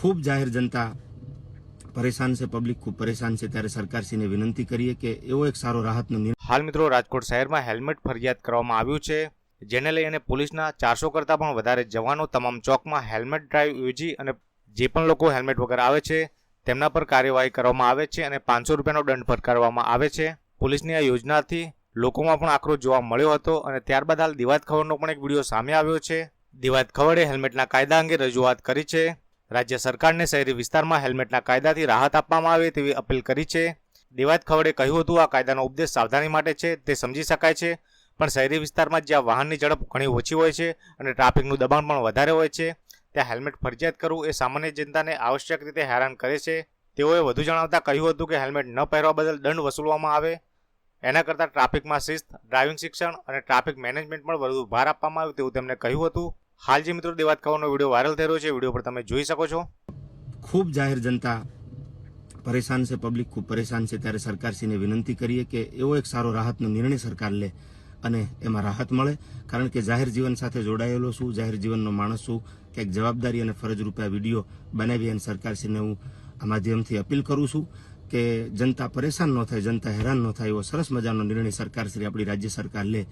ખૂબ જાહેર જનતા પરેશાન છે પબ્લિક ખૂબ પરેશાન છે. ત્યારે સરકારશ્રીને વિનંતી કરીએ કે એવો એક સારો રાહતનો નિર્ણય હાલ મિત્રો, રાજકોટ શહેરમાં હેલ્મેટ ફરજિયાત કરવામાં આવ્યું છે, જેને લઈ અને પોલીસના ચારસો કરતાં પણ વધારે જવાનો તમામ ચોકમાં હેલ્મેટ ડ્રાઈવ યોજી અને જે પણ લોકો હેલ્મેટ વગર આવે છે, તેમના પર કાર્યવાહી કરવામાં આવે છે અને પાંચસો રૂપિયાનો દંડ ફટકારવામાં આવે છે. પોલીસની આ યોજનાથી લોકોમાં પણ આક્રોશ જોવા મળ્યો હતો અને ત્યારબાદ હાલ દિવાત ખવડનો પણ એક વીડિયો સામે આવ્યો છે. દિવાત ખવડે હેલ્મેટના કાયદા અંગે રજૂઆત કરી છે. રાજ્ય સરકારને શહેરી વિસ્તારમાં હેલ્મેટના કાયદાથી રાહત આપવામાં આવે તેવી અપીલ કરી છે. દિવાત ખવડે કહ્યું હતું, આ કાયદાનો ઉપદેશ સાવધાની માટે છે, તે સમજી શકાય છે, પણ શહેરી વિસ્તારમાં જ્યાં વાહનની ઝડપ ઘણી ઓછી હોય છે અને ટ્રાફિકનું દબાણ પણ વધારે હોય છે, ત્યાં હેલ્મેટ ફરજિયાત કરવું એ સામાન્ય જનતાને આવશ્યક રીતે હેરાન કરે છે. તેઓએ વધુ જણાવતા કહ્યું હતું કે, હેલ્મેટ ન પહેરવા બદલ દંડ વસૂલવામાં આવે. એના કરતાં ટ્રાફિકમાં શિસ્ત, ડ્રાઇવિંગ શિક્ષણ અને ટ્રાફિક મેનેજમેન્ટ પર વધુ ભાર આપવામાં આવ્યો તેવું તેમણે કહ્યું હતું. હાલ જે મિત્રો દેવાત ખાવાનો વીડિયો વાયરલ થઈ રહ્યો છે, વીડિયો પર તમે જોઈ શકો છો. ખૂબ જાહેર જનતા પરેશાન છે, પબ્લિક ખૂબ પરેશાન છે. ત્યારે સરકારશ્રીને વિનંતી કરીએ કે એવો એક સારો રાહતનો નિર્ણય સરકાર લે અને એમાં રાહત મળે. કારણ કે જાહેર જીવન સાથે જોડાયેલો છું, જાહેર જીવનનો માણસ છું. ક્યાંક જવાબદારી અને ફરજ રૂપે વીડિયો બનાવી અને સરકારશ્રીને હું આ માધ્યમથી અપીલ કરું છું કે જનતા પરેશાન ન થાય, જનતા હેરાન ન થાય એવો સરસ મજાનો નિર્ણય સરકારશ્રી આપણી રાજ્ય સરકાર લે.